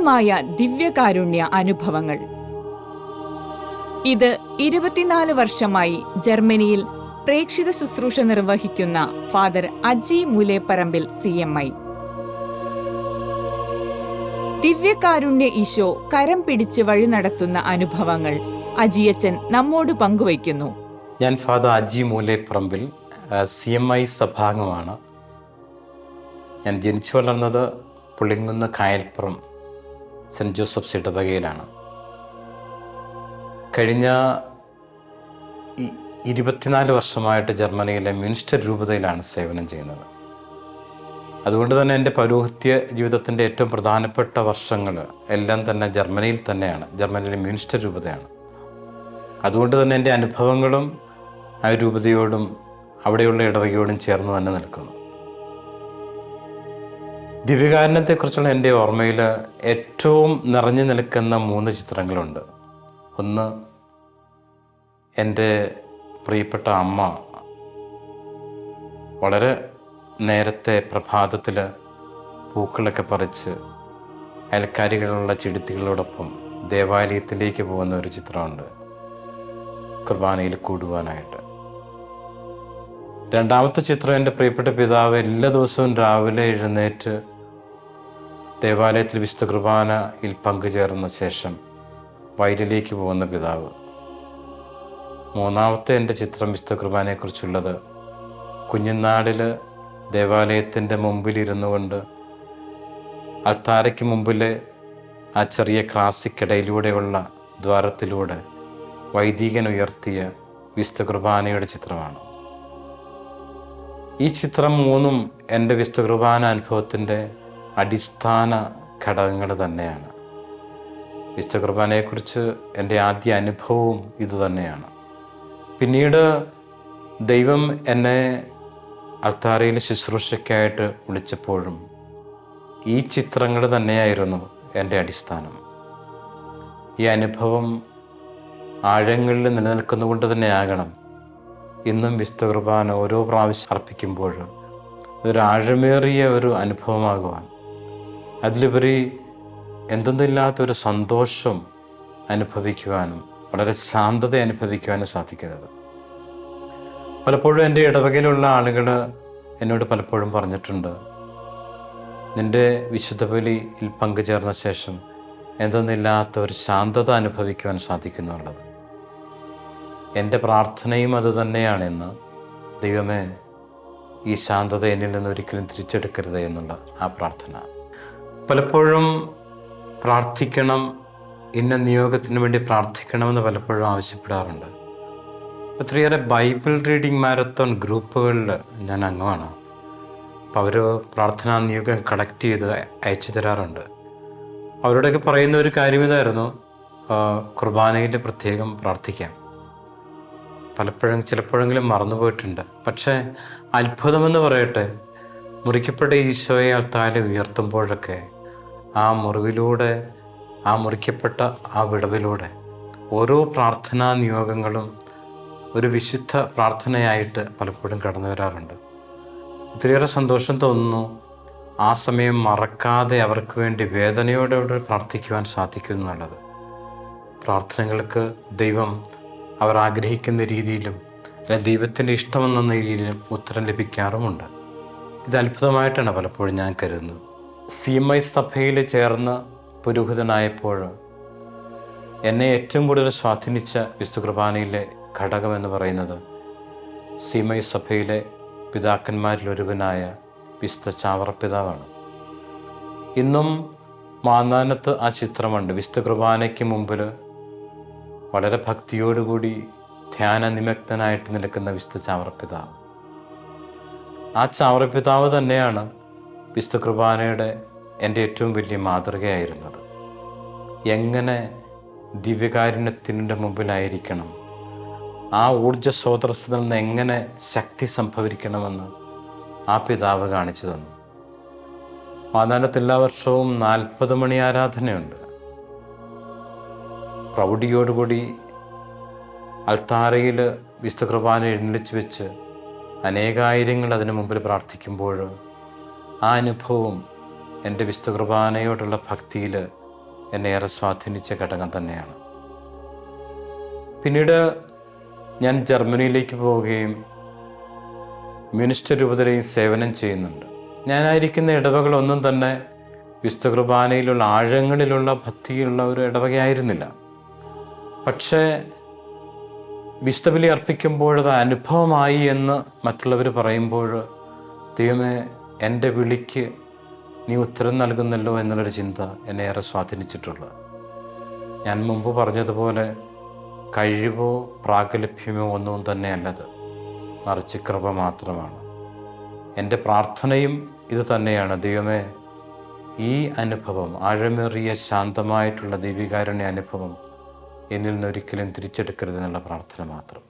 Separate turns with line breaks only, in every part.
ദീപ്തമായ ദിവ്യകാരുണ്യ അനുഭവങ്ങൾ. ഇത് ഇരുപത്തിനാല് വർഷമായി ജർമ്മനിയിൽ പ്രേക്ഷിത ശുശ്രൂഷ നിർവഹിക്കുന്ന father Aji Moolepparambil C M I. ദിവ്യകാരുണ്യ ഈശോ കരം പിടിച്ച് വഴി നടത്തുന്ന അനുഭവങ്ങൾ അജിയച്ചൻ നമ്മോട് പങ്കുവയ്ക്കുന്നു.
ഞാൻ Father Aji Moolepparambil C M I സഭാംഗമാണ്. ഞാൻ ജനിച്ചു വളർന്നത് പുളിങ്ങുന്ന കായൽപ്പുറം സെന്റ് ജോസഫ്സ് ഇടവകയിലാണ് കഴിഞ്ഞ ഇരുപത്തിനാല് വർഷമായിട്ട് ജർമ്മനിയിലെ മിനിസ്റ്റർ രൂപതയിലാണ് സേവനം ചെയ്യുന്നത്. അതുകൊണ്ട് തന്നെ എന്റെ പൗരോഹിത്യ ജീവിതത്തിന്റെ ഏറ്റവും പ്രധാനപ്പെട്ട വർഷങ്ങൾ എല്ലാം തന്നെ ജർമ്മനിയിൽ തന്നെയാണ് ജർമ്മനിയിലെ മിനിസ്റ്റർ രൂപതയാണ്. അതുകൊണ്ട് തന്നെ എന്റെ അനുഭവങ്ങളും ആ രൂപതയോടും അവിടെയുള്ള ഇടവകയോടും ചേർന്ന് തന്നെ നിൽക്കുന്നു. ദിവ്യകാരണത്തെക്കുറിച്ചുള്ള എന്റെ ഓർമ്മയിൽ ഏറ്റവും നിറഞ്ഞു നിൽക്കുന്ന മൂന്ന് ചിത്രങ്ങളുണ്ട്. ഒന്ന് എന്റെ പ്രിയപ്പെട്ട അമ്മ. വളരെ നേരത്തെ പ്രഭാതത്തിൽ പൂക്കളൊക്കെ പറിച്ച് അയൽക്കാരികളുള്ള ചെടുത്തികളോടൊപ്പം ദേവാലയത്തിലേക്ക് പോകുന്ന ഒരു ചിത്രമുണ്ട്. കുർബാനയിൽ കൂടുവാനായിട്ട്. രണ്ടാമത്തെ ചിത്രം എന്റെ പ്രിയപ്പെട്ട പിതാവ് എല്ലാ ദിവസവും രാവിലെ എഴുന്നേറ്റ് ദേവാലയത്തിൽ വിശുദ്ധ കുർബാനയിൽ പങ്കുചേർന്ന ശേഷം വയലിലേക്ക് പോകുന്ന പിതാവ്. മൂന്നാമത്തെ എന്റെ ചിത്രം വിശുദ്ധ കുർബാനയെക്കുറിച്ചുള്ളത് കുഞ്ഞുനാടിൽ ദേവാലയത്തിന്റെ മുമ്പിലിരുന്നു കൊണ്ട് അൾത്താരയ്ക്ക് മുമ്പിലെ ആ ചെറിയ ക്ലാസിക്കിടയിലൂടെയുള്ള ദ്വാരത്തിലൂടെ വൈദികൻ ഉയർത്തിയ വിശുദ്ധ കുർബാനയുടെ ചിത്രമാണ്. ഈ ചിത്രം മൂന്നും എന്റെ വിശുദ്ധ കുർബാന അനുഭവത്തിന്റെ അടിസ്ഥാന ഘടകങ്ങൾ തന്നെയാണ്. വിശുദ്ധ കുർബാനയെക്കുറിച്ച് എന്റെ ആദ്യ അനുഭവവും ഇതുതന്നെയാണ് പിന്നീട് ദൈവം എന്നെ അൾത്താരയിൽ ശുശ്രൂഷയ്ക്കായിട്ട് വിളിച്ചപ്പോഴും ഈ ചിത്രങ്ങൾ തന്നെയായിരുന്നു എന്റെ അടിസ്ഥാനം. ഈ അനുഭവം ആഴങ്ങളിൽ നിലനിൽക്കുന്നതുകൊണ്ട് തന്നെയാകണം ഇന്നും വിശുദ്ധ കുർബാന ഓരോ പ്രാവശ്യം അർപ്പിക്കുമ്പോൾ ഒരു ആഴമേറിയ ഒരു അനുഭവമാകുവാൻ അതിലുപരി എന്തെന്നില്ലാത്തൊരു സന്തോഷം അനുഭവിക്കുവാനും വളരെ ശാന്തത അനുഭവിക്കുവാനും സാധിക്കുന്നത്. പലപ്പോഴും എന്റെ ഇടവകയിലുള്ള ആളുകൾ എന്നോട് പലപ്പോഴും പറഞ്ഞിട്ടുണ്ട് നിന്റെ വിശുദ്ധ ബലിയിൽ പങ്കുചേർന്ന ശേഷം എന്തെന്നില്ലാത്ത ഒരു ശാന്തത അനുഭവിക്കുവാൻ സാധിക്കുന്നുള്ളത് എന്റെ പ്രാർത്ഥനയും അതുതന്നെയാണെന്ന് ദൈവമേ ഈ ശാന്തത എന്നിൽ നിന്ന് ഒരിക്കലും തിരിച്ചെടുക്കരുത് എന്നുള്ള ആ പ്രാർത്ഥന. പലപ്പോഴും പ്രാർത്ഥിക്കണം ഇന്ന നിയോഗത്തിന് വേണ്ടി പ്രാർത്ഥിക്കണമെന്ന് പലപ്പോഴും ആവശ്യപ്പെടാറുണ്ട്. ഒത്തിരിയേറെ ബൈബിൾ റീഡിംഗ് മാരത്തോൺ ഗ്രൂപ്പുകളിൽ ഞാൻ അംഗമാണ്. അപ്പോൾ അവർ പ്രാർത്ഥനാ നിയോഗം കളക്ട് ചെയ്ത് അയച്ചു തരാറുണ്ട്. അവരോടൊക്കെ പറയുന്ന ഒരു കാര്യം ഇതായിരുന്നു. കുർബാനയിൽ പ്രത്യേകം പ്രാർത്ഥിക്കാം. പലപ്പോഴും ചിലപ്പോഴെങ്കിലും മറന്നുപോയിട്ടുണ്ട് പക്ഷേ അത്ഭുതമെന്ന് പറയട്ടെ മുറിക്കപ്പെട്ട ഈശോയെ താലം ഉയർത്തുമ്പോഴൊക്കെ ആ മുറിവിലൂടെ ആ മുറിക്കപ്പെട്ട ആ വിടവിലൂടെ ഓരോ പ്രാർത്ഥനാ നിയോഗങ്ങളും ഒരു വിശുദ്ധ പ്രാർത്ഥനയായിട്ട് പലപ്പോഴും കടന്നു വരാറുണ്ട്. ഒത്തിരിയേറെ സന്തോഷം തോന്നുന്നു ആ സമയം മറക്കാതെ അവർക്ക് വേണ്ടി വേദനയോടെ പ്രാർത്ഥിക്കുവാൻ സാധിക്കും എന്നുള്ളത്. പ്രാർത്ഥനകൾക്ക് ദൈവം അവർ ആഗ്രഹിക്കുന്ന രീതിയിലും അല്ലെ ദൈവത്തിന്റെ ഇഷ്ടമെന്ന രീതിയിലും ഉത്തരം ലഭിക്കാറുമുണ്ട്. ഇത് അത്ഭുതമായിട്ടാണ് പലപ്പോഴും ഞാൻ കരുതുന്നത്. സി എം ഐ സഭയിൽ ചേർന്ന് പുരോഹിതനായപ്പോൾ എന്നെ ഏറ്റവും കൂടുതൽ സ്വാധീനിച്ച വിശുദ്ധ കുർബാനയിലെ ഘടകം എന്ന് പറയുന്നത് സി എം ഐ സഭയിലെ പിതാക്കന്മാരിലൊരുവനായ വിശുദ്ധ ചാവറ പിതാവാണ് ഇന്നും മാന്നാനത്ത് ആ ചിത്രമുണ്ട്. വിശുദ്ധ കുർബാനയ്ക്ക് മുമ്പിൽ വളരെ ഭക്തിയോടുകൂടി ധ്യാന നിമഗ്നായിട്ട് നിൽക്കുന്ന വിശുദ്ധ ചാവറപ്പിതാവ് ആ ചാവറപ്പിതാവ് തന്നെയാണ് വിശുദ്ധ കുർബാനയുടെ എന്റെ ഏറ്റവും വലിയ മാതൃകയായിരുന്നത്. എങ്ങനെ ദിവ്യകാരുണ്യത്തിന്റെ മുമ്പിലായിരിക്കണം? ആ ഊർജ സ്രോതസ്സിൽ നിന്ന് എങ്ങനെ ശക്തി സംഭവിക്കണമെന്ന് ആ പിതാവ് കാണിച്ചു തന്നു. മാതാനത്ത് എല്ലാ വർഷവും നാൽപ്പത് മണി ആരാധനയുണ്ട്. പ്രൗഢിയോടുകൂടി അൽത്താരയിൽ വിശുദ്ധ കുർബാന എഴുന്നള്ളിച്ച് വെച്ച് അനേകായിരങ്ങൾ അതിനു മുമ്പിൽ പ്രാർത്ഥിക്കുമ്പോൾ ആ അനുഭവം എന്റെ വിശുദ്ധ കുർബാനയോടുള്ള ഭക്തിയിൽ എന്നെ ഏറെ സ്വാധീനിച്ച ഘടകം തന്നെയാണ്. പിന്നീട് ഞാൻ ജർമ്മനിയിലേക്ക് പോവുകയും മിനിസ്റ്റർ രൂപതയിൽ സേവനം ചെയ്യുന്നുണ്ട്. ഞാനായിരിക്കുന്ന ഇടവകളൊന്നും തന്നെ വിശുദ്ധ കുർബാനയിലുള്ള ആഴങ്ങളിലുള്ള ഭക്തിയുള്ള ഒരു ഇടവകയായിരുന്നില്ല. പക്ഷേ വിശുദ്ധബലി അർപ്പിക്കുമ്പോഴത് അനുഭവമായി എന്ന് മറ്റുള്ളവർ പറയുമ്പോൾ ദൈവമേ എന്റെ വിളിക്ക് നീ ഉത്തരം നൽകുന്നല്ലോ എന്നുള്ളൊരു ചിന്ത എന്നെ ഏറെ സ്വാധീനിച്ചിട്ടുള്ളത് ഞാൻ മുമ്പ് പറഞ്ഞതുപോലെ കഴിവോ പ്രാഗലഭ്യമോ ഒന്നും തന്നെയല്ലത്. മറിച്ച് കൃപ മാത്രമാണ്. എന്റെ പ്രാർത്ഥനയും ഇത് തന്നെയാണ്. ദൈവമേ ഈ അനുഭവം ആഴമേറിയ ശാന്തമായിട്ടുള്ള ദൈവികാരുണ്യ അനുഭവം എന്നിൽ നിന്നൊരിക്കലും തിരിച്ചെടുക്കരുതെന്നുള്ള പ്രാർത്ഥന മാത്രം.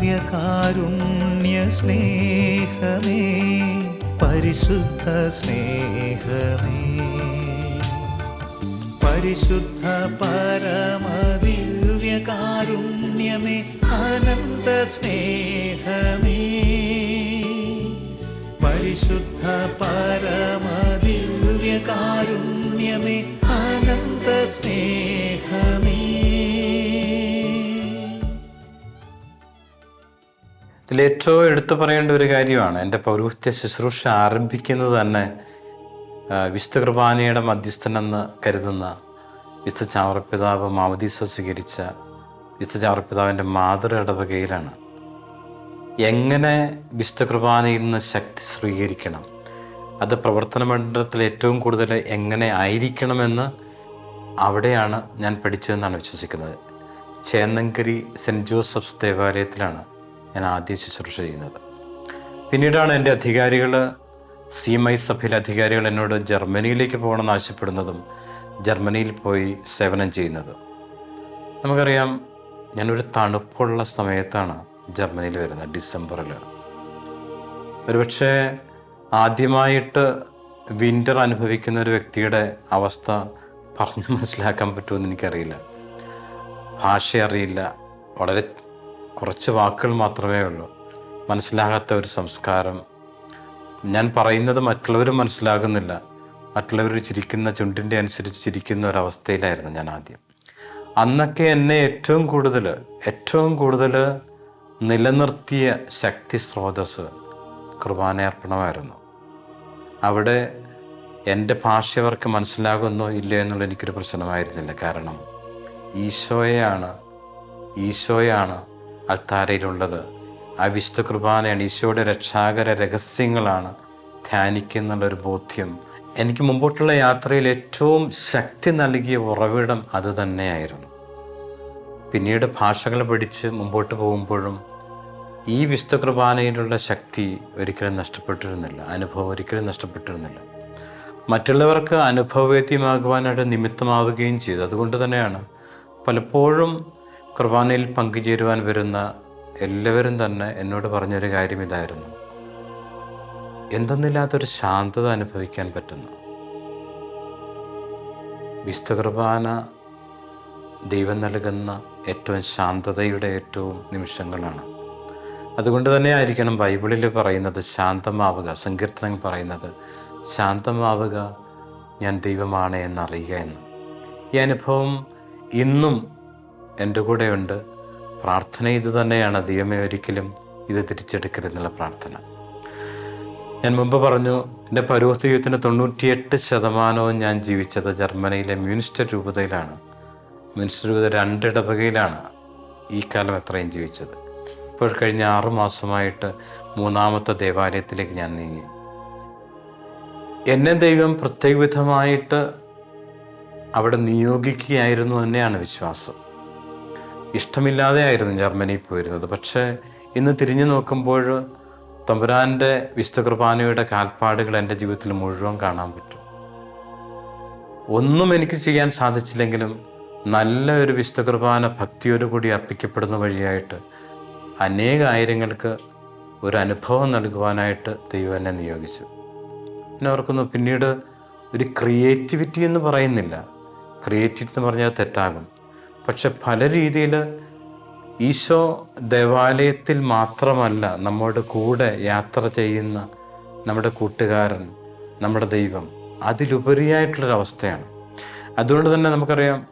ദിവ്യകാരുണ്യ സ്നേഹമേ പരിശുദ്ധ സ്നേഹമേ. പരിശുദ്ധ പരമദിവ്യകാരുണ്യമേ അനന്ത സ്നേഹമേ. പരിശുദ്ധ പരമദിവ്യകാരുണ്യമേ അനന്ത സ്നേഹമേ.
ഇതിലേറ്റവും എടുത്തു പറയേണ്ട ഒരു കാര്യമാണ്. എന്റെ പൗരോഹിത്യ ശുശ്രൂഷ ആരംഭിക്കുന്നത് തന്നെ വിശുദ്ധ കുർബാനയുടെ മധ്യസ്ഥനെന്ന് കരുതുന്ന വിശുദ്ധ ചാവറപ്പിതാവ് മാവതീസ സ്വീകരിച്ച വിശുദ്ധ ചാവറപ്പിതാവിന്റെ മാതൃ ഇടവകയിലാണ്. എങ്ങനെ വിശുദ്ധ കുർബാനയിൽ നിന്ന് ശക്തി സ്വീകരിക്കണം? അത് പ്രവർത്തന മണ്ഡലത്തിൽ ഏറ്റവും കൂടുതൽ എങ്ങനെ ആയിരിക്കണമെന്ന് അവിടെയാണ് ഞാൻ പഠിച്ചതെന്നാണ് വിശ്വസിക്കുന്നത്. ചേന്നങ്കരി സെന്റ് ജോസഫ്സ് ദേവാലയത്തിലാണ് ഞാൻ ആദ്യ ശുശ്രൂഷ ചെയ്യുന്നത്. പിന്നീടാണ് എന്റെ അധികാരികൾ സി എം ഐ സഭയിലെ അധികാരികൾ എന്നോട് ജർമ്മനിയിലേക്ക് പോകണമെന്ന് ആവശ്യപ്പെടുന്നതും ജർമ്മനിയിൽ പോയി സേവനം ചെയ്യുന്നതും. നമുക്കറിയാം ഞാനൊരു തണുപ്പുള്ള സമയത്താണ് ജർമ്മനിയിൽ വരുന്നത് ഡിസംബറിൽ ഒരുപക്ഷെ ആദ്യമായിട്ട് വിന്റർ അനുഭവിക്കുന്ന ഒരു വ്യക്തിയുടെ അവസ്ഥ പറഞ്ഞു മനസ്സിലാക്കാൻ പറ്റുമെന്ന് എനിക്കറിയില്ല. ഭാഷ അറിയില്ല വളരെ കുറച്ച് വാക്കുകൾ മാത്രമേ ഉള്ളൂ. മനസ്സിലാകാത്ത ഒരു സംസ്കാരം. ഞാൻ പറയുന്നത് മറ്റുള്ളവരും മനസ്സിലാകുന്നില്ല. മറ്റുള്ളവർ ചിരിക്കുന്ന ചുണ്ടിന്റെ അനുസരിച്ച് ചിരിക്കുന്ന ഒരവസ്ഥയിലായിരുന്നു ഞാൻ ആദ്യം. അന്നൊക്കെ എന്നെ ഏറ്റവും കൂടുതൽ ഏറ്റവും കൂടുതൽ നിലനിർത്തിയ ശക്തി സ്രോതസ് കുർബാനയർപ്പണമായിരുന്നു അവിടെ എന്റെ ഭാഷ അവർക്ക് മനസ്സിലാകുന്നോ ഇല്ലയോ എന്നുള്ള എനിക്കൊരു പ്രശ്നമായിരുന്നില്ല. കാരണം ഈശോയാണ് ഈശോയാണ് അൾത്താരയിലുള്ളത്. ആ വിശുദ്ധ കുർബാനയാണ് ഈശോയുടെ രക്ഷാകര രഹസ്യങ്ങളാണ് ധ്യാനിക്കുന്നുള്ളൊരു ബോധ്യം. എനിക്ക് മുമ്പോട്ടുള്ള യാത്രയിൽ ഏറ്റവും ശക്തി നൽകിയ ഉറവിടം അതുതന്നെയായിരുന്നു പിന്നീട് ഭാഷകൾ പഠിച്ച് മുമ്പോട്ട് പോകുമ്പോഴും ഈ വിശുദ്ധ കുർബാനയിലുള്ള ശക്തി ഒരിക്കലും നഷ്ടപ്പെട്ടിരുന്നില്ല. അനുഭവം ഒരിക്കലും നഷ്ടപ്പെട്ടിരുന്നില്ല. മറ്റുള്ളവർക്ക് അനുഭവവേദ്യമാകുവാനായിട്ട് നിമിത്തമാവുകയും ചെയ്തു. അതുകൊണ്ട് തന്നെയാണ് പലപ്പോഴും കുർബാനയിൽ പങ്കുചേരുവാൻ വരുന്ന എല്ലാവരും തന്നെ എന്നോട് പറഞ്ഞൊരു കാര്യം ഇതായിരുന്നു. എന്തെന്നില്ലാത്തൊരു ശാന്തത അനുഭവിക്കാൻ പറ്റുന്നു. വിശുദ്ധ കുർബാന ദൈവം നൽകുന്ന ഏറ്റവും ശാന്തതയുടെ ഏറ്റവും നിമിഷങ്ങളാണ്. അതുകൊണ്ട് തന്നെ ആയിരിക്കണം ബൈബിളിൽ പറയുന്നത് ശാന്തമാവുക സങ്കീർത്തനങ്ങൾ പറയുന്നത് ശാന്തമാവുക ഞാൻ ദൈവമാണ് എന്നറിയുക എന്ന്. ഈ അനുഭവം ഇന്നും എന്റെ കൂടെയുണ്ട്. പ്രാർത്ഥന ഇത് തന്നെയാണ്. ദൈവമേ ഒരിക്കലും ഇത് തിരിച്ചെടുക്കരുതെന്നുള്ള പ്രാർത്ഥന. ഞാൻ മുമ്പ് പറഞ്ഞു എന്റെ പൗരോഹിത്യ ജീവിതത്തിന്റെ തൊണ്ണൂറ്റിയെട്ട് ശതമാനവും ഞാൻ ജീവിച്ചത് ജർമ്മനിയിലെ മ്യൂണിസ്റ്റർ രൂപതയിലാണ്. മ്യൂണിസ്റ്റർ രൂപത രണ്ടിടവകയിലാണ് ഈ കാലം എത്രയും ജീവിച്ചത്. ഇപ്പോൾ കഴിഞ്ഞ ആറുമാസമായിട്ട് മൂന്നാമത്തെ ദേവാലയത്തിലേക്ക് ഞാൻ നീങ്ങി. എന്നെ ദൈവം പ്രത്യേക വിധമായിട്ട് അവിടെ നിയോഗിക്കുകയായിരുന്നു തന്നെയാണ് വിശ്വാസം. ഇഷ്ടമില്ലാതെ ആയിരുന്നു ജർമ്മനിയിൽ പോയിരുന്നത്. പക്ഷേ ഇന്ന് തിരിഞ്ഞു നോക്കുമ്പോൾ തമ്പുരാന്റെ വിശുദ്ധ കുർബാനയുടെ കാൽപ്പാടുകൾ എന്റെ ജീവിതത്തിൽ മുഴുവൻ കാണാൻ പറ്റും. ഒന്നും എനിക്ക് ചെയ്യാൻ സാധിച്ചില്ലെങ്കിലും നല്ല ഒരു വിശുദ്ധ ഭക്തിയോടുകൂടി അർപ്പിക്കപ്പെടുന്ന വഴിയായിട്ട് അനേക ആയിരങ്ങൾക്ക് ഒരു അനുഭവം നൽകുവാനായിട്ട് ദൈവം എന്നെ നിയോഗിച്ചു. എന്നെ ഓർക്കുന്നു പിന്നീട് ഒരു ക്രിയേറ്റിവിറ്റി എന്ന് പറയുന്നില്ല. ക്രിയേറ്റിവിറ്റി എന്ന് പറഞ്ഞാൽ തെറ്റാകും. പക്ഷെ പല രീതിയിൽ ഈശോ ദേവാലയത്തിൽ മാത്രമല്ല നമ്മുടെ കൂടെ യാത്ര ചെയ്യുന്ന നമ്മുടെ കൂട്ടുകാരൻ നമ്മുടെ ദൈവം. അതിലുപരിയായിട്ടുള്ളൊരവസ്ഥയാണ്. അതുകൊണ്ട് തന്നെ നമുക്കറിയാം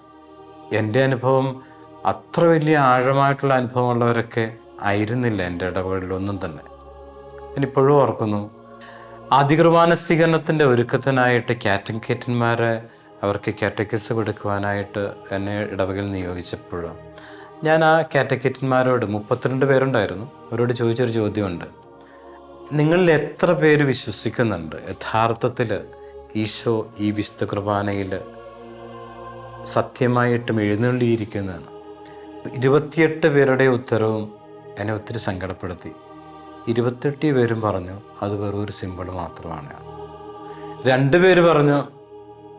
എന്റെ അനുഭവം അത്ര വലിയ ആഴമായിട്ടുള്ള അനുഭവമുള്ളവരൊക്കെ ആയിരുന്നില്ല എന്റെ ഇടപെടലൊന്നും തന്നെ. ഞാനിപ്പോഴും ഓർക്കുന്നു ആദ്യ ഒരുക്കത്തിനായിട്ട് കാറ്റങ്കേറ്റന്മാരെ അവർക്ക് കാറ്റക്കിസ് കൊടുക്കുവാനായിട്ട് എന്നെ ഇടവകയിൽ നിയോഗിച്ചപ്പോഴും? ഞാൻ ആ കാറ്റക്കിറ്റന്മാരോട് മുപ്പത്തിരണ്ട് പേരുണ്ടായിരുന്നു. അവരോട് ചോദിച്ചൊരു ചോദ്യമുണ്ട്. നിങ്ങളിൽ എത്ര പേര് വിശ്വസിക്കുന്നുണ്ട്? യഥാർത്ഥത്തിൽ ഈശോ ഈ വിശുദ്ധ കുർബാനയിൽ സത്യമായിട്ടും എഴുന്നള്ളിയിരിക്കുന്നതാണ്. ഇരുപത്തിയെട്ട് പേരുടെ ഉത്തരവും എന്നെ ഒത്തിരി സങ്കടപ്പെടുത്തി. ഇരുപത്തെട്ട് പേരും പറഞ്ഞു അത് വെറും ഒരു സിമ്പിൾ മാത്രമാണ്. രണ്ടുപേര് പറഞ്ഞു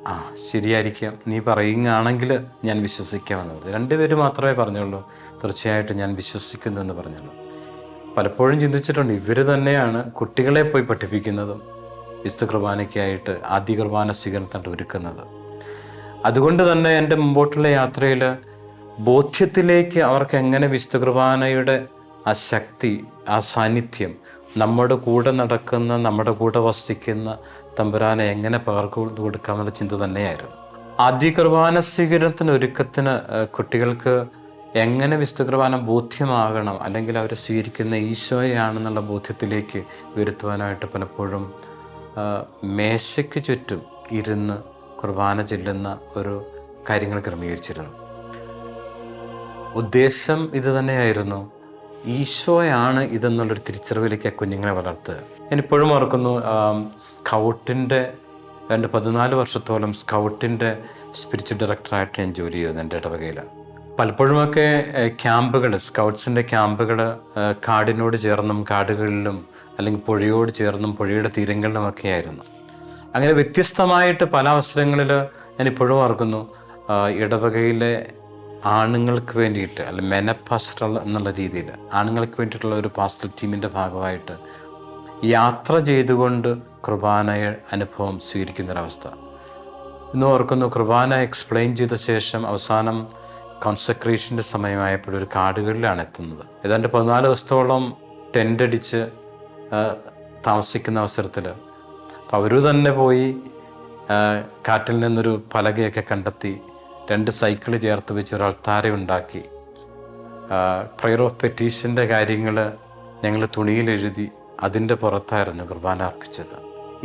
ആ ശരിയായിരിക്കാം. നീ പറയുകയാണെങ്കിൽ ഞാൻ വിശ്വസിക്കാമെന്നത് രണ്ടുപേര് മാത്രമേ പറഞ്ഞുള്ളൂ. തീർച്ചയായിട്ടും ഞാൻ വിശ്വസിക്കുന്നു എന്ന് പറഞ്ഞുള്ളൂ. പലപ്പോഴും ചിന്തിച്ചിട്ടുണ്ട് ഇവർ തന്നെയാണ് കുട്ടികളെ പോയി പഠിപ്പിക്കുന്നതും വിശുദ്ധ കുർബാനയ്ക്കായിട്ട് ആദ്യ കുർബാന സ്വീകരണത്തിനായിട്ട് ഒരുക്കുന്നത്. അതുകൊണ്ട് തന്നെ എന്റെ മുമ്പോട്ടുള്ള യാത്രയിൽ ബോധ്യത്തിലേക്ക് അവർക്ക് എങ്ങനെ വിശുദ്ധ കുർബാനയുടെ ആ ശക്തി ആ സാന്നിധ്യം നമ്മുടെ കൂടെ നടക്കുന്ന നമ്മുടെ കൂടെ വസിക്കുന്ന തമ്പുരാനെ എങ്ങനെ പകർന്നു കൊടുക്കാമെന്നുള്ള ചിന്ത തന്നെയായിരുന്നു. ആദ്യ കുർബാന സ്വീകരണത്തിന് ഒരുക്കത്തിന് കുട്ടികൾക്ക് എങ്ങനെ വിശുദ്ധ കുർബാന ബോധ്യമാകണം അല്ലെങ്കിൽ അവർ സ്വീകരിക്കുന്ന ഈശോയാണെന്നുള്ള ബോധ്യത്തിലേക്ക് വരുത്തുവാനായിട്ട് പലപ്പോഴും മേശയ്ക്ക് ചുറ്റും ഇരുന്ന് കുർബാന ചെല്ലുന്ന ഒരു കാര്യങ്ങൾ ക്രമീകരിച്ചിരുന്നു. ഉദ്ദേശം ഇത് തന്നെയായിരുന്നു. ഈശോയാണ് ഇതെന്നുള്ളൊരു തിരിച്ചറിവിലേക്ക് കുഞ്ഞുങ്ങളെ വളർത്തുക. ഞാനിപ്പോഴും ഓർക്കുന്നു സ്കൗട്ടിന്റെ എന്റെ പതിനാല് വർഷത്തോളം സ്കൗട്ടിന്റെ സ്പിരിച്വൽ ഡയറക്ടറായിട്ട് ഞാൻ ജോലി ചെയ്തത് എന്റെ ഇടവകയിൽ പലപ്പോഴുമൊക്കെ ക്യാമ്പുകൾ സ്കൗട്ട്സിന്റെ ക്യാമ്പുകൾ കാടിനോട് ചേർന്നും കാടുകളിലും അല്ലെങ്കിൽ പുഴയോട് ചേർന്നും പുഴയുടെ തീരങ്ങളിലുമൊക്കെ ആയിരുന്നു. അങ്ങനെ വ്യത്യസ്തമായിട്ട് പല അവസരങ്ങളിൽ ഞാൻ ഇപ്പോഴും ഓർക്കുന്നു ഇടവകയിലെ ആണുങ്ങൾക്ക് വേണ്ടിയിട്ട് അല്ലെ മെന എന്നുള്ള രീതിയിൽ ആണുങ്ങൾക്ക് വേണ്ടിയിട്ടുള്ള ഒരു പാസ്റ്റൽ ടീമിന്റെ ഭാഗമായിട്ട് യാത്ര ചെയ്തുകൊണ്ട് കുർബാന അനുഭവം സ്വീകരിക്കുന്നൊരവസ്ഥ. ഇന്ന് ഓർക്കുന്നു കുർബാന എക്സ്പ്ലെയിൻ ചെയ്ത ശേഷം അവസാനം കോൺസെക്രേഷന്റെ സമയമായപ്പോൾ ഒരു കാടുകളിലാണ് എത്തുന്നത്. ഏതാണ്ട് പതിനാല് ദിവസത്തോളം ടെന്റ് അടിച്ച് താമസിക്കുന്ന അവസരത്തിൽ അപ്പോൾ അവർ തന്നെ പോയി കാറ്റിൽ നിന്നൊരു പലകയൊക്കെ കണ്ടെത്തി രണ്ട് സൈക്കിൾ ചേർത്ത് വെച്ച് ഒരു അൾത്താര ഉണ്ടാക്കി പ്രയർ ഓഫ് പെറ്റീഷന്റെ കാര്യങ്ങൾ ഞങ്ങൾ തുണിയിലെഴുതി അതിന്റെ പുറത്തായിരുന്നു കുർബാന അർപ്പിച്ചത്.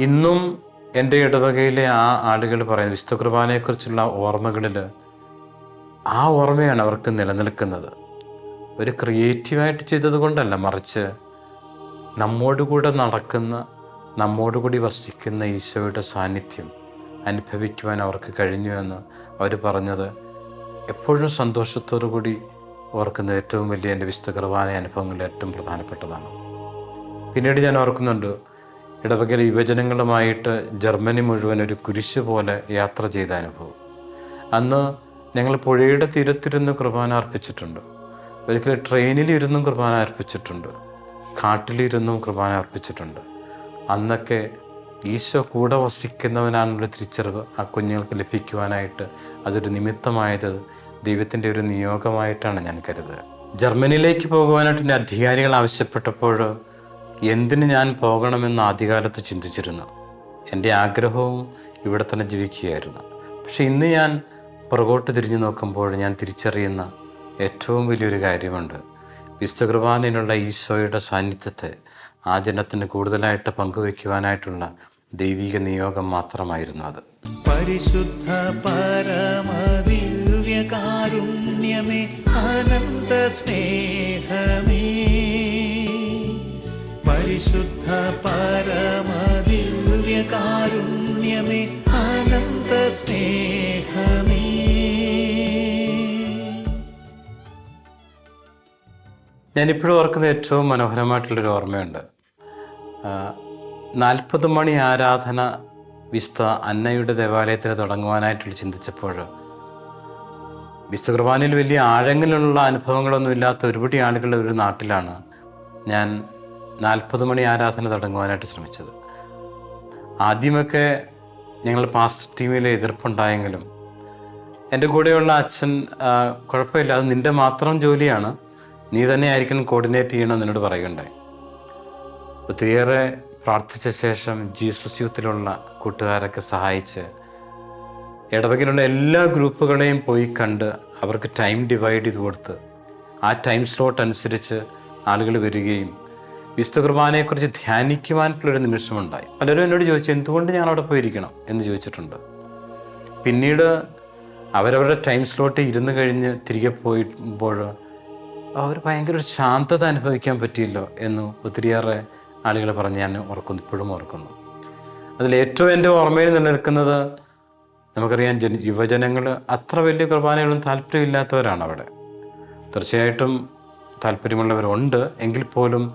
ഇന്നും എന്റെ ഇടവകയിലെ ആ ആളുകൾ പറയുന്നത് വിശുദ്ധ കുർബാനയെക്കുറിച്ചുള്ള ഓർമ്മകളിൽ ആ ഓർമ്മയാണ് അവർക്ക് നിലനിൽക്കുന്നത്. ഒരു ക്രിയേറ്റീവായിട്ട് ചെയ്തത് കൊണ്ടല്ല മറിച്ച് നമ്മോടുകൂടെ നടക്കുന്ന നമ്മോടുകൂടി വസിക്കുന്ന ഈശോയുടെ സാന്നിധ്യം. അനുഭവിക്കുവാൻ അവർക്ക് കഴിഞ്ഞു എന്ന് അവർ പറഞ്ഞത് എപ്പോഴും സന്തോഷത്തോടു കൂടി ഓർക്കുന്ന ഏറ്റവും വലിയ എന്റെ വിശുദ്ധ കുർബാന അനുഭവങ്ങളിൽ ഏറ്റവും പ്രധാനപ്പെട്ടതാണ്. പിന്നീട് ഞാൻ ഓർക്കുന്നുണ്ട് ഇടവകയിലെ യുവജനങ്ങളുമായിട്ട് ജർമ്മനി മുഴുവൻ ഒരു കുരിശ് പോലെ യാത്ര ചെയ്ത അനുഭവം. അന്ന് ഞങ്ങൾ പുഴയുടെ തീരത്തിരുന്ന് കുർബാന അർപ്പിച്ചിട്ടുണ്ട്. ഒരിക്കലും ട്രെയിനിലിരുന്നും കുർബാന അർപ്പിച്ചിട്ടുണ്ട്. കാട്ടിലിരുന്നും കുർബാന അർപ്പിച്ചിട്ടുണ്ട്. അന്നൊക്കെ ഈശോ കൂടെ വസിക്കുന്നവനാണെന്നുള്ള തിരിച്ചറിവ് ആ കുഞ്ഞുങ്ങൾക്ക് ലഭിക്കുവാനായിട്ട്. അതൊരു നിമിത്തമായത് ദൈവത്തിന്റെ ഒരു നിയോഗമായിട്ടാണ് ഞാൻ കരുതുന്നത് ജർമ്മനിയിലേക്ക് പോകുവാനായിട്ട് എന്റെ അധികാരികൾ ആവശ്യപ്പെട്ടപ്പോൾ എന്തിന് ഞാൻ പോകണമെന്ന് ആദ്യകാലത്ത് ചിന്തിച്ചിരുന്നു. എന്റെ ആഗ്രഹവും ഇവിടെ തന്നെ ജീവിക്കുകയായിരുന്നു. പക്ഷെ ഇന്ന് ഞാൻ പുറകോട്ട് തിരിഞ്ഞു നോക്കുമ്പോൾ ഞാൻ തിരിച്ചറിയുന്ന ഏറ്റവും വലിയൊരു കാര്യമുണ്ട്. വിശുദ്ധ ഈശോയുടെ സാന്നിധ്യത്തെ ആ ജനത്തിന് കൂടുതലായിട്ട് പങ്കുവയ്ക്കുവാനായിട്ടുള്ള ദൈവിക നിയോഗം മാത്രമായിരുന്നു അത്.
പരിശുദ്ധ പരമദിവ്യകാരുണ്യമേ അനന്ത സ്നേഹമേ. പരിശുദ്ധ പരമദിവ്യകാരുണ്യമേ അനന്ത സ്നേഹമേ.
ഞാനിപ്പോഴും ഓർക്കുന്ന ഏറ്റവും മനോഹരമായിട്ടുള്ളൊരു ഓർമ്മയുണ്ട്. നാൽപ്പത് മണി ആരാധന വിസ്ത അന്നയുടെ ദേവാലയത്തിൽ തുടങ്ങുവാനായിട്ട് ചിന്തിച്ചപ്പോൾ. വിശുദ്ധ കുർബാനയിൽ വലിയ ആഴങ്ങളിലുള്ള അനുഭവങ്ങളൊന്നും ഇല്ലാത്ത ഒരുപടി ആളുകളുടെ ഒരു നാട്ടിലാണ് ഞാൻ നാൽപ്പത് മണി ആരാധന തുടങ്ങുവാനായിട്ട് ശ്രമിച്ചത്. ആദ്യമൊക്കെ ഞങ്ങൾ പാസ്റ്റ് ടീമിലെ എതിർപ്പുണ്ടായെങ്കിലും എന്റെ കൂടെയുള്ള അച്ഛൻ കുഴപ്പമില്ല അത് നിന്റെ മാത്രം ജോലിയാണ്. നീ തന്നെ ആയിരിക്കണം കോർഡിനേറ്റ് ചെയ്യണമെന്ന് എന്നോട് പറയുകയുണ്ടായി. ഒത്തിരിയേറെ പ്രാർത്ഥിച്ച ശേഷം ജീസസ് യൂത്തിലുള്ള കൂട്ടുകാരൊക്കെ സഹായിച്ച് ഇടവകയിലുള്ള എല്ലാ ഗ്രൂപ്പുകളെയും പോയി കണ്ട് അവർക്ക് ടൈം ഡിവൈഡ് ചെയ്ത് കൊടുത്ത് ആ ടൈം സ്ലോട്ട് അനുസരിച്ച് ആളുകൾ വരികയും വിശുദ്ധ കുർബാനയെക്കുറിച്ച് ധ്യാനിക്കുവാനായിട്ടുള്ളൊരു നിമിഷമുണ്ടായി. പലരും എന്നോട് ചോദിച്ചു എന്തുകൊണ്ട് ഞാൻ അവിടെ പോയിരിക്കണം? എന്ന് ചോദിച്ചിട്ടുണ്ട്. പിന്നീട് അവരവരുടെ ടൈം സ്ലോട്ടിൽ ഇരുന്ന് കഴിഞ്ഞ് തിരികെ പോയിപ്പോൾ അവർ ഭയങ്കര ഒരു ശാന്തത അനുഭവിക്കാൻ പറ്റിയല്ലോ എന്ന് ഒത്തിരിയേറെ ആളുകൾ പറഞ്ഞ് ഞാൻ ഓർക്കുന്നു ഇപ്പോഴും ഓർക്കുന്നു. അതിൽ ഏറ്റവും എന്റെ ഓർമ്മയിൽ നിലനിൽക്കുന്നത് നമുക്കറിയാം ജന യുവജനങ്ങൾ അത്ര വലിയ കുർബാനകളും താല്പര്യമില്ലാത്തവരാണ് അവിടെ തീർച്ചയായിട്ടും താല്പര്യമുള്ളവരുണ്ട് എങ്കിൽ പോലും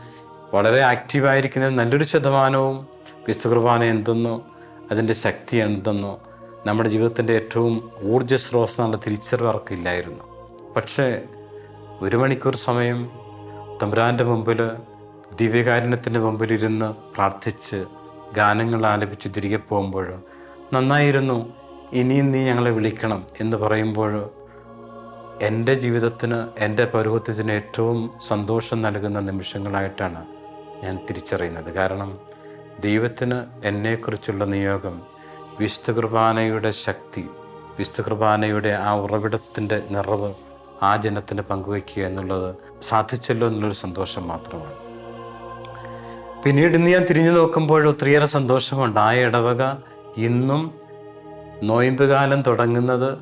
വളരെ ആക്റ്റീവായിരിക്കുന്ന നല്ലൊരു ശതമാനവും വിശുദ്ധ കുർബാന എന്തെന്നോ അതിന്റെ ശക്തി എന്തെന്നോ നമ്മുടെ ജീവിതത്തിന്റെ ഏറ്റവും ഊർജ സ്രോതസ് എന്നുള്ള തിരിച്ചറിവ് ഇല്ലായിരുന്നു പക്ഷേ ഒരു മണിക്കൂർ സമയം തമ്പുരാന്റെ മുമ്പിൽ ദിവ്യകാരുണ്യത്തിന്റെ മുമ്പിൽ ഇരുന്ന് പ്രാർത്ഥിച്ച് ഗാനങ്ങൾ ആലപിച്ച് തിരികെ പോകുമ്പോൾ നന്നായിരുന്നു ഇനിയും നീ ഞങ്ങളെ വിളിക്കണം എന്ന് പറയുമ്പോൾ എന്റെ ജീവിതത്തിന് എന്റെ പൗരോഹിത്യത്തിന് ഏറ്റവും സന്തോഷം നൽകുന്ന നിമിഷങ്ങളായിട്ടാണ് ഞാൻ തിരിച്ചറിയുന്നത്. കാരണം ദൈവത്തിന് എന്നെക്കുറിച്ചുള്ള നിയോഗം വിശുദ്ധ കുർബാനയുടെ ശക്തി വിശുദ്ധ കുർബാനയുടെ ആ ഉറവിടത്തിന്റെ നിറവ് ആ ജനത്തിന് പങ്കുവയ്ക്കുക എന്നുള്ളത് സാധിച്ചല്ലോ എന്നുള്ളൊരു സന്തോഷം മാത്രമാണ്. പിന്നീട് ഇന്ന് ഞാൻ തിരിഞ്ഞു നോക്കുമ്പോൾ ഒത്തിരിയേറെ സന്തോഷമുണ്ട്. ആ ഇടവക ഇന്നും നോയമ്പ് കാലം തുടങ്ങുന്നത്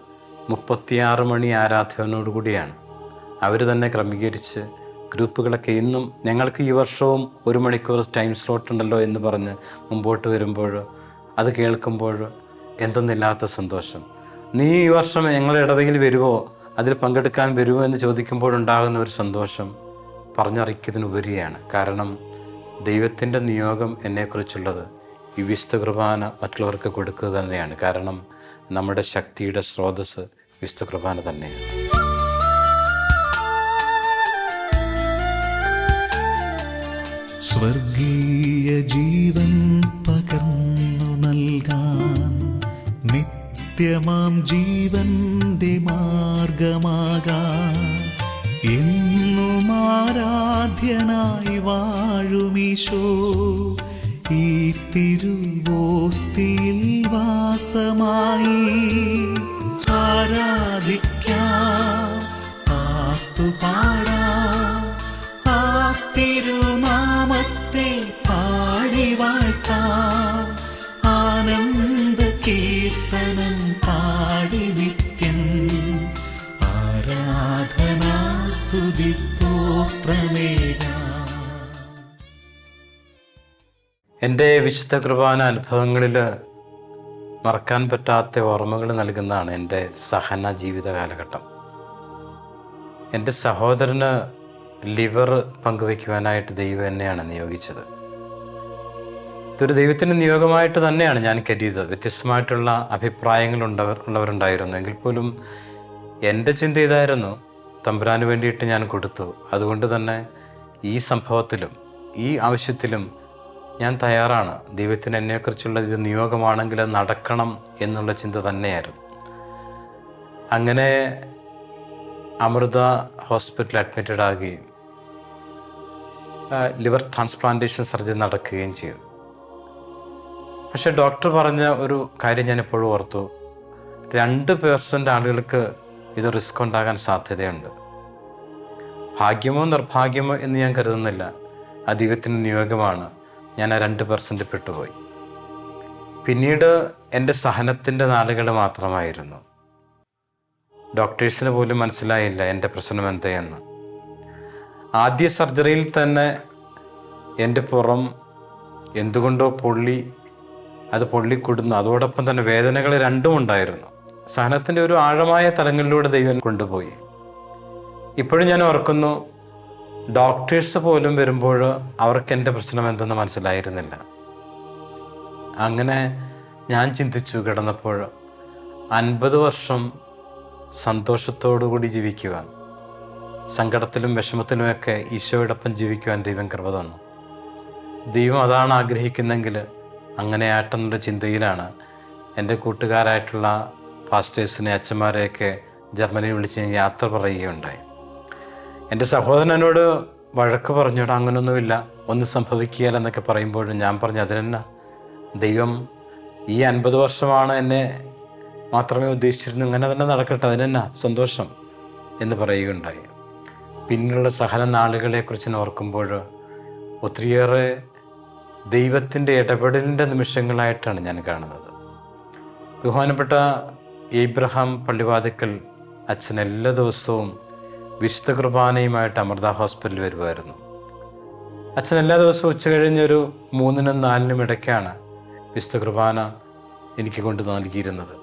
മുപ്പത്തിയാറ് മണി ആരാധനയോടുകൂടിയാണ് അവർ തന്നെ ക്രമീകരിച്ച് ഗ്രൂപ്പുകളൊക്കെ ഇന്നും ഞങ്ങൾക്ക് ഈ വർഷവും ഒരു മണിക്കൂർ ടൈം സ്ലോട്ട് ഉണ്ടല്ലോ എന്ന് പറഞ്ഞ് മുമ്പോട്ട് വരുമ്പോൾ അത് കേൾക്കുമ്പോൾ എന്തെന്നില്ലാത്ത സന്തോഷം. നീ ഈ വർഷം ഞങ്ങളുടെ ഇടവയിൽ വരുമോ അതിൽ പങ്കെടുക്കാൻ വരുമോ എന്ന് ചോദിക്കുമ്പോഴുണ്ടാകുന്ന ഒരു സന്തോഷം പറഞ്ഞറിയിക്കുന്നതിനുപരിയാണ്. കാരണം ദൈവത്തിന്റെ നിയോഗം എന്നെക്കുറിച്ചുള്ളത് ഈ വിശുദ്ധ കുർബാന മറ്റുള്ളവർക്ക് കൊടുക്കുക തന്നെയാണ്. കാരണം നമ്മുടെ ശക്തിയുടെ സ്രോതസ് വിശുദ്ധ കുർബാന തന്നെയാണ്.
സ്വർഗീയ ജീവൻ പകർന്നു നൽകാൻ നിത്യമാം ജീവന്റെ വാഴുമീശോ ഈ തിരുവോസ്തിയിൽ വാസമായി ആരാധിക്കാം
എന്റെ വിശുദ്ധ കൃപാന അനുഭവങ്ങളിൽ മറക്കാൻ പറ്റാത്ത ഓർമ്മകൾ നൽകുന്നതാണ് എന്റെ സഹന ജീവിത കാലഘട്ടം. എന്റെ സഹോദരന് ലിവർ പങ്കുവയ്ക്കുവാനായിട്ട് ദൈവം എന്നെയാണ് നിയോഗിച്ചത്. ഇതൊരു ദൈവത്തിന്റെ നിയോഗമായിട്ട് തന്നെയാണ് ഞാൻ കരുതിയത്. വ്യത്യസ്തമായിട്ടുള്ള അഭിപ്രായങ്ങളുണ്ടവർ ഉള്ളവരുണ്ടായിരുന്നു. എങ്കിൽ പോലും എന്റെ ചിന്ത ഇതായിരുന്നു. തമ്പുരാന് വേണ്ടിയിട്ട് ഞാൻ കൊടുത്തു. അതുകൊണ്ട് തന്നെ ഈ സംഭവത്തിലും ഈ ആവശ്യത്തിലും ഞാൻ തയ്യാറാണ്. ദൈവത്തിന് എന്നെക്കുറിച്ചുള്ള ഇത് നിയോഗമാണെങ്കിൽ നടക്കണം എന്നുള്ള ചിന്ത തന്നെയായിരുന്നു. അങ്ങനെ അമൃത ഹോസ്പിറ്റലിൽ അഡ്മിറ്റഡ് ആകുകയും ലിവർ ട്രാൻസ്പ്ലാന്റേഷൻ സർജറി നടക്കുകയും ചെയ്തു. പക്ഷെ ഡോക്ടർ പറഞ്ഞ ഒരു കാര്യം ഞാൻ എപ്പോഴും ഓർത്തു. രണ്ട് പേഴ്സന്റ് ആളുകൾക്ക് ഇത് റിസ്ക് ഉണ്ടാകാൻ സാധ്യതയുണ്ട്. ഭാഗ്യമോ നിർഭാഗ്യമോ എന്ന് ഞാൻ കരുതുന്നില്ല. ആ ദൈവത്തിന്റെ നിയോഗമാണ്. ഞാൻ ആ രണ്ട് പെർസെന്റ് പെട്ടുപോയി. പിന്നീട് എന്റെ സഹനത്തിന്റെ നാളുകൾ മാത്രമായിരുന്നു. ഡോക്ടേഴ്സിന് പോലും മനസ്സിലായില്ല എന്റെ പ്രശ്നം എന്തെന്ന്. ആദ്യ സർജറിയിൽ തന്നെ എന്റെ പുറം എന്തുകൊണ്ടോ പൊള്ളി അത് പൊള്ളിക്കൊടുന്നു. അതോടൊപ്പം തന്നെ വേദനകൾ രണ്ടും ഉണ്ടായിരുന്നു. സഹനത്തിന്റെ ഒരു ആഴമായ തലങ്ങളിലൂടെ ദൈവം കൊണ്ടുപോയി. ഇപ്പോഴും ഞാൻ ഓർക്കുന്നു ഡോക്ടേഴ്സ് പോലും വരുമ്പോൾ അവർക്ക് എന്റെ പ്രശ്നം എന്തെന്ന് മനസ്സിലായിരുന്നില്ല. അങ്ങനെ ഞാൻ ചിന്തിച്ചു കിടന്നപ്പോൾ അൻപത് വർഷം സന്തോഷത്തോടു കൂടി ജീവിക്കുവാൻ സങ്കടത്തിലും വിഷമത്തിലുമൊക്കെ ഈശോയോടൊപ്പം ജീവിക്കുവാൻ ദൈവം കൃപ തന്നു. ദൈവം അതാണ് ആഗ്രഹിക്കുന്നെങ്കിൽ അങ്ങനെ ആട്ടെന്നുള്ള ചിന്തയിലാണ് എന്റെ കൂട്ടുകാരായിട്ടുള്ള പാസ്റ്റേഴ്സിനെ അച്ഛന്മാരെയൊക്കെ ജർമ്മനിയിൽ വിളിച്ച് യാത്ര പറയുകയുണ്ടായി. എന്റെ സഹോദരൻ എന്നോട് വഴക്ക് പറഞ്ഞോട് അങ്ങനൊന്നുമില്ല. ഒന്നും സംഭവിക്കുകയില്ലെന്നൊക്കെ പറയുമ്പോഴും ഞാൻ പറഞ്ഞു അതിനെന്നാ ദൈവം ഈ അൻപത് വർഷമാണ് എന്നെ മാത്രമേ ഉദ്ദേശിച്ചിരുന്നു. ഇങ്ങനെ തന്നെ നടക്കട്ടെ. അതിനെന്നാ സന്തോഷം. എന്ന് പറയുകയുണ്ടായി. പിന്നീടുള്ള സഹന നാളുകളെക്കുറിച്ച് ഓർക്കുമ്പോൾ ഒത്തിരിയേറെ ദൈവത്തിന്റെ ഇടപെടലിന്റെ നിമിഷങ്ങളായിട്ടാണ് ഞാൻ കാണുന്നത്. ബഹുമാനപ്പെട്ട ഏബ്രഹാം പള്ളിവാതിക്കൽ അച്ഛൻ എല്ലാ ദിവസവും വിശുദ്ധ കുർബാനയുമായിട്ട് അമൃത ഹോസ്പിറ്റലിൽ വരുമായിരുന്നു അച്ഛൻ എല്ലാ ദിവസവും ഉച്ച കഴിഞ്ഞൊരു മൂന്നിനും നാലിനും ഇടയ്ക്കാണ് വിശുദ്ധ കുർബാന എനിക്ക് കൊണ്ട് നൽകിയിരുന്നത്.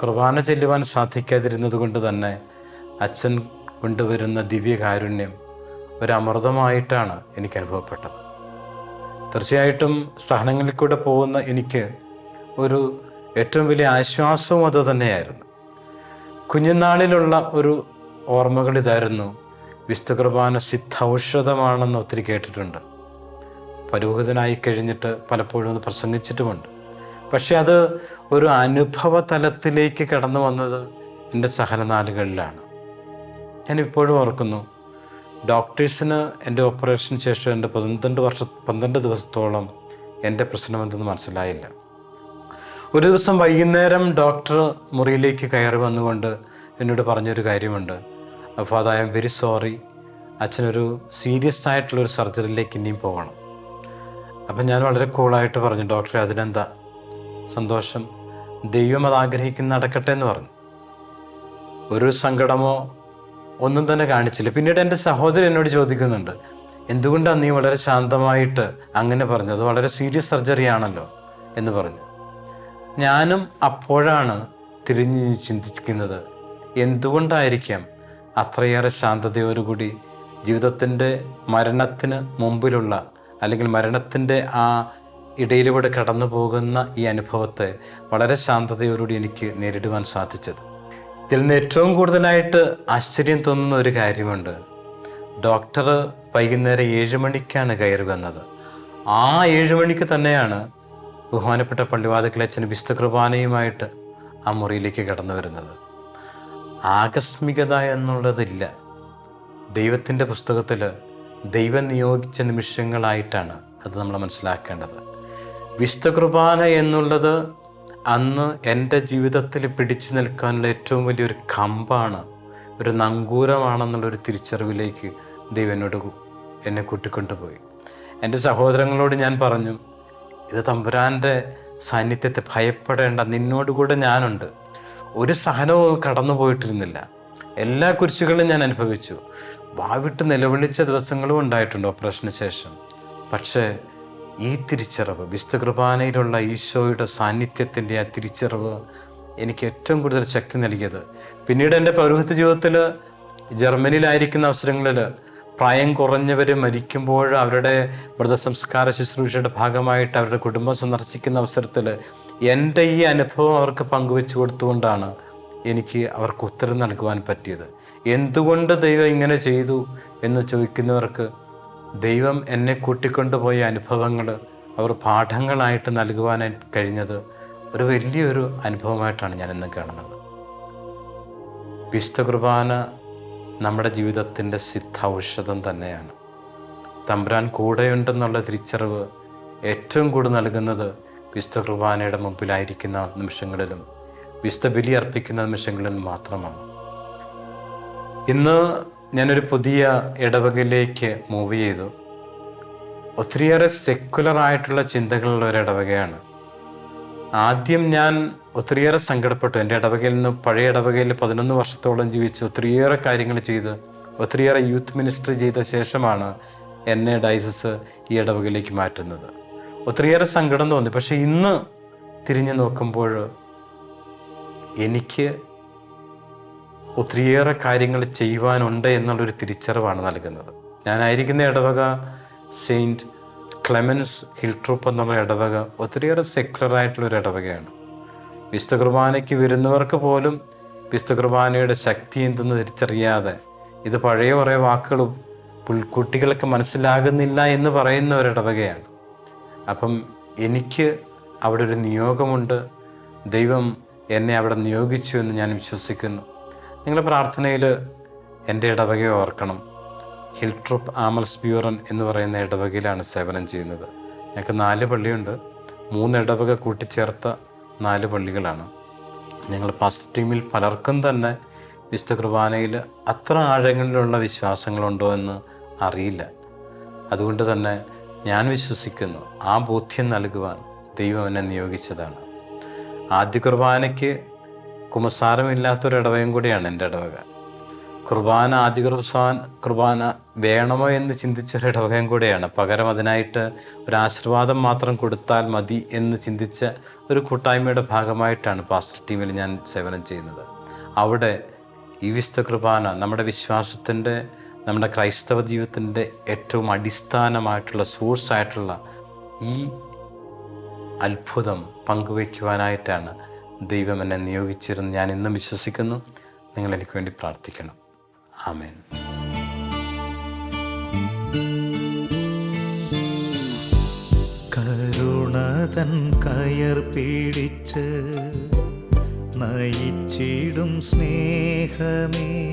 കുർബാന ചെല്ലുവാൻ സാധിക്കാതിരുന്നത് കൊണ്ട് തന്നെ അച്ഛൻ കൊണ്ടുവരുന്ന ദിവ്യകാരുണ്യം ഒരു അമൃതമായിട്ടാണ് എനിക്ക് അനുഭവപ്പെട്ടത്. തീർച്ചയായിട്ടും സഹനങ്ങളിൽ കൂടെ പോകുന്ന എനിക്ക് ഒരു ഏറ്റവും വലിയ ആശ്വാസവും അത് തന്നെയായിരുന്നു. കുഞ്ഞുനാളിലുള്ള ഒരു ഓർമ്മകൾ ഇതായിരുന്നു. വിശുദ്ധ കുർബാന സിദ്ധൌഷധമാണെന്ന് ഒത്തിരി കേട്ടിട്ടുണ്ട്. പരൂഹിതനായി കഴിഞ്ഞിട്ട് പലപ്പോഴും അത് പ്രസംഗിച്ചിട്ടുമുണ്ട്. പക്ഷെ അത് ഒരു അനുഭവ തലത്തിലേക്ക് കടന്നു വന്നത് എന്റെ സഹനനാളുകളിലാണ് ഞാൻ ഇപ്പോഴും ഓർക്കുന്നു ഡോക്ടേഴ്സിന് എന്റെ ഓപ്പറേഷന് ശേഷം എന്റെ പന്ത്രണ്ട് വർഷ പന്ത്രണ്ട് ദിവസത്തോളം എന്റെ പ്രശ്നം എന്തെന്ന് മനസ്സിലായില്ല. ഒരു ദിവസം വൈകുന്നേരം ഡോക്ടർ മുറിയിലേക്ക് കയറി വന്നുകൊണ്ട് എന്നോട് പറഞ്ഞൊരു കാര്യമുണ്ട്. Father I am very sorry അച്ഛനൊരു സീരിയസ് ആയിട്ടുള്ളൊരു സർജറിയിലേക്ക് ഇനിയും പോകണം. അപ്പം ഞാൻ വളരെ കൂളായിട്ട് പറഞ്ഞു ഡോക്ടറെ അതിനെന്താ? സന്തോഷം. ദൈവം അത് ആഗ്രഹിക്കുന്ന നടക്കട്ടെ എന്ന് പറഞ്ഞു. ഒരു സങ്കടമോ ഒന്നും തന്നെ കാണിച്ചില്ല. പിന്നീട് എന്റെ സഹോദരൻ എന്നോട് ചോദിക്കുന്നുണ്ട് എന്തുകൊണ്ടാണ് നീ വളരെ ശാന്തമായിട്ട് അങ്ങനെ പറഞ്ഞത് വളരെ സീരിയസ് സർജറി ആണല്ലോ? എന്ന് പറഞ്ഞു. ഞാനും അപ്പോഴാണ് തിരിഞ്ഞ് ചിന്തിക്കുന്നത് എന്തുകൊണ്ടായിരിക്കാം അത്രയേറെ ശാന്തതയോടുകൂടി ജീവിതത്തിന്റെ മരണത്തിന് മുമ്പിലുള്ള അല്ലെങ്കിൽ മരണത്തിന്റെ ആ ഇടയിലൂടെ കടന്നു പോകുന്ന ഈ അനുഭവത്തെ വളരെ ശാന്തതയോടുകൂടി എനിക്ക് നേരിടുവാൻ സാധിച്ചത്. ഇതിൽ നിന്ന് ഏറ്റവും കൂടുതലായിട്ട് ആശ്ചര്യം തോന്നുന്ന ഒരു കാര്യമുണ്ട്. ഡോക്ടർ വൈകുന്നേരം ഏഴ് മണിക്കാണ് കയറി വന്നത്. ആ ഏഴ് മണിക്ക് തന്നെയാണ് ബഹുമാനപ്പെട്ട പള്ളിവാതിക്കലച്ഛൻ വിശുദ്ധ കുർബാനയുമായിട്ട് ആ മുറിയിലേക്ക് കടന്നു വരുന്നത്. ആകസ്മികത എന്നുള്ളതില്ല. ദൈവത്തിന്റെ പുസ്തകത്തിൽ ദൈവം നിയോഗിച്ച നിമിഷങ്ങളായിട്ടാണ് അത് നമ്മൾ മനസ്സിലാക്കേണ്ടത്. വിശുദ്ധ എന്നുള്ളത് അന്ന് എന്റെ ജീവിതത്തിൽ പിടിച്ചു നിൽക്കാനുള്ള ഏറ്റവും വലിയൊരു കമ്പാണ് ഒരു നങ്കൂരമാണെന്നുള്ളൊരു തിരിച്ചറിവിലേക്ക് ദൈവനോട് എന്നെ കൂട്ടിക്കൊണ്ടുപോയി. എന്റെ സഹോദരങ്ങളോട് ഞാൻ പറഞ്ഞു ഇത് തമ്പുരാന്റെ സാന്നിധ്യത്തെ ഭയപ്പെടേണ്ട നിന്നോടുകൂടെ ഞാനുണ്ട്. ഒരു സഹനവും കടന്നു പോയിട്ടിരുന്നില്ല. എല്ലാ കുരിശുകളും ഞാൻ അനുഭവിച്ചു. വാവിട്ട് നിലവിളിച്ച ദിവസങ്ങളും ഉണ്ടായിട്ടുണ്ട് ഓപ്പറേഷന് ശേഷം. പക്ഷേ ഈ തിരിച്ചറിവ് വിശുദ്ധ ഈശോയുടെ സാന്നിധ്യത്തിന്റെ ആ തിരിച്ചറിവ് എനിക്ക് ഏറ്റവും കൂടുതൽ ശക്തി നൽകിയത്. പിന്നീട് എന്റെ പൗരോഹിത്യ ജീവിതത്തിൽ ജർമ്മനിയിലായിരിക്കുന്ന അവസരങ്ങളിൽ പ്രായം കുറഞ്ഞവർ മരിക്കുമ്പോൾ അവരുടെ മൃതസംസ്കാര ശുശ്രൂഷയുടെ ഭാഗമായിട്ട് അവരുടെ കുടുംബം സന്ദർശിക്കുന്ന അവസരത്തിൽ എന്റെ ഈ അനുഭവം അവർക്ക് പങ്കുവെച്ചു കൊടുത്തുകൊണ്ടാണ് എനിക്ക് അവർക്ക് ഉത്തരം നൽകുവാൻ പറ്റിയത്. എന്തുകൊണ്ട് ദൈവം ഇങ്ങനെ ചെയ്തു എന്ന് ചോദിക്കുന്നവർക്ക് ദൈവം എന്നെ കൂട്ടിക്കൊണ്ടുപോയ അനുഭവങ്ങൾ അവർ പാഠങ്ങളായിട്ട് നൽകുവാനായി കഴിഞ്ഞത് ഒരു വലിയൊരു അനുഭവമായിട്ടാണ് ഞാൻ ഇന്ന് കാണുന്നത്. വിശുദ്ധ കുർബാന നമ്മുടെ ജീവിതത്തിന്റെ സിദ്ധ ഔഷധം തന്നെയാണ്. തമ്പുരാൻ കൂടെയുണ്ടെന്നുള്ള തിരിച്ചറിവ് ഏറ്റവും കൂടുതൽ നൽകുന്നത് വിശുദ്ധ കുർബാനയുടെ മുമ്പിലായിരിക്കുന്ന നിമിഷങ്ങളിലും വിശുദ്ധ ബലി അർപ്പിക്കുന്ന നിമിഷങ്ങളിലും മാത്രമാണ്. ഇന്ന് ഞാനൊരു പുതിയ ഇടവകയിലേക്ക് മൂവ് ചെയ്തു. ഒത്തിരിയേറെ സെക്കുലർ ആയിട്ടുള്ള ചിന്തകളുള്ള ഒരു ഇടവകയാണ്. ആദ്യം ഞാൻ ഒത്തിരിയേറെ സങ്കടപ്പെട്ടു. എന്റെ ഇടവകയിൽ നിന്ന് പഴയ ഇടവകയിൽ പതിനൊന്ന് വർഷത്തോളം ജീവിച്ച് ഒത്തിരിയേറെ കാര്യങ്ങൾ ചെയ്ത് ഒത്തിരിയേറെ യൂത്ത് മിനിസ്റ്ററി ചെയ്ത ശേഷമാണ് എന്നെ ഡൈസസ് ഈ ഇടവകയിലേക്ക് മാറ്റുന്നത്. ഒത്തിരിയേറെ സങ്കടം തോന്നി. പക്ഷെ ഇന്ന് തിരിഞ്ഞു നോക്കുമ്പോൾ എനിക്ക് ഒത്തിരിയേറെ കാര്യങ്ങൾ ചെയ്യുവാനുണ്ട് എന്നുള്ളൊരു തിരിച്ചറിവാണ് നൽകുന്നത്. ഞാനായിരിക്കുന്ന ഇടവക സെയിന്റ് ക്ലെമൻസ് ഹിൽ ട്രൂപ്പ് എന്നുള്ള ഇടവക ഒത്തിരിയേറെ സെക്യുലറായിട്ടുള്ളൊരു ഇടവകയാണ്. വിശുദ്ധ കുർബാനയ്ക്ക് വരുന്നവർക്ക് പോലും വിശുദ്ധ കുർബാനയുടെ ശക്തി എന്തെന്ന് തിരിച്ചറിയാതെ ഇത് പഴയ കുറേ വാക്കുകളും പുൽക്കുട്ടികൾക്ക് മനസ്സിലാകുന്നില്ല എന്ന് പറയുന്ന ഒരു ഇടവകയാണ്. അപ്പം എനിക്ക് അവിടെ ഒരു നിയോഗമുണ്ട്. ദൈവം എന്നെ അവിടെ നിയോഗിച്ചു എന്ന് ഞാൻ വിശ്വസിക്കുന്നു. നിങ്ങളുടെ പ്രാർത്ഥനയിൽ എന്റെ ഇടവകയെ ഓർക്കണം. ഹിൽ ട്രൂപ്പ് ആമൽസ് ബ്യൂറൻ എന്ന് പറയുന്ന ഇടവകയിലാണ് സേവനം ചെയ്യുന്നത്. ഞങ്ങൾക്ക് നാല് പള്ളിയുണ്ട്. മൂന്ന് ഇടവക കൂട്ടിച്ചേർത്ത നാല് പള്ളികളാണ്. ഞങ്ങൾ പാസ്റ്റ് ടീമിൽ പലർക്കും തന്നെ വിശുദ്ധ കുർബാനയിൽ അത്ര ആഴങ്ങളിലുള്ള വിശ്വാസങ്ങളുണ്ടോ എന്ന് അറിയില്ല. അതുകൊണ്ട് തന്നെ ഞാൻ വിശ്വസിക്കുന്നു ആ ബോധ്യം നൽകുവാൻ ദൈവം എന്നെ നിയോഗിച്ചതാണ്. ആദ്യ കുർബാനയ്ക്ക് കുമസാരമില്ലാത്തൊരിടവയും കൂടിയാണ് എന്റെ ഇടവക. കുർബാന ആദ്യ കുർബാൻ കുർബാന വേണമോ എന്ന് ചിന്തിച്ചൊരിടവകയും കൂടെയാണ്. പകരം അതിനായിട്ട് ഒരു ആശീർവാദം മാത്രം കൊടുത്താൽ മതി എന്ന് ചിന്തിച്ച ഒരു കൂട്ടായ്മയുടെ ഭാഗമായിട്ടാണ് പാസ്റ്റർ ടീമിൽ ഞാൻ സേവനം ചെയ്യുന്നത്. അവിടെ ഈ വിശുദ്ധ കുർബാന നമ്മുടെ വിശ്വാസത്തിന്റെ നമ്മുടെ ക്രൈസ്തവ ജീവിതത്തിന്റെ ഏറ്റവും അടിസ്ഥാനമായിട്ടുള്ള സോഴ്സായിട്ടുള്ള ഈ അത്ഭുതം പങ്കുവയ്ക്കുവാനായിട്ടാണ് ദൈവം എന്നെ നിയോഗിച്ചിരുന്നു ഞാൻ ഇന്നും വിശ്വസിക്കുന്നു. നിങ്ങൾ എനിക്ക് വേണ്ടി പ്രാർത്ഥിക്കണം. ആമേൻ.
കരുണതൻ കയർ പിടിച്ച് നയിച്ചിടും സ്നേഹമേ.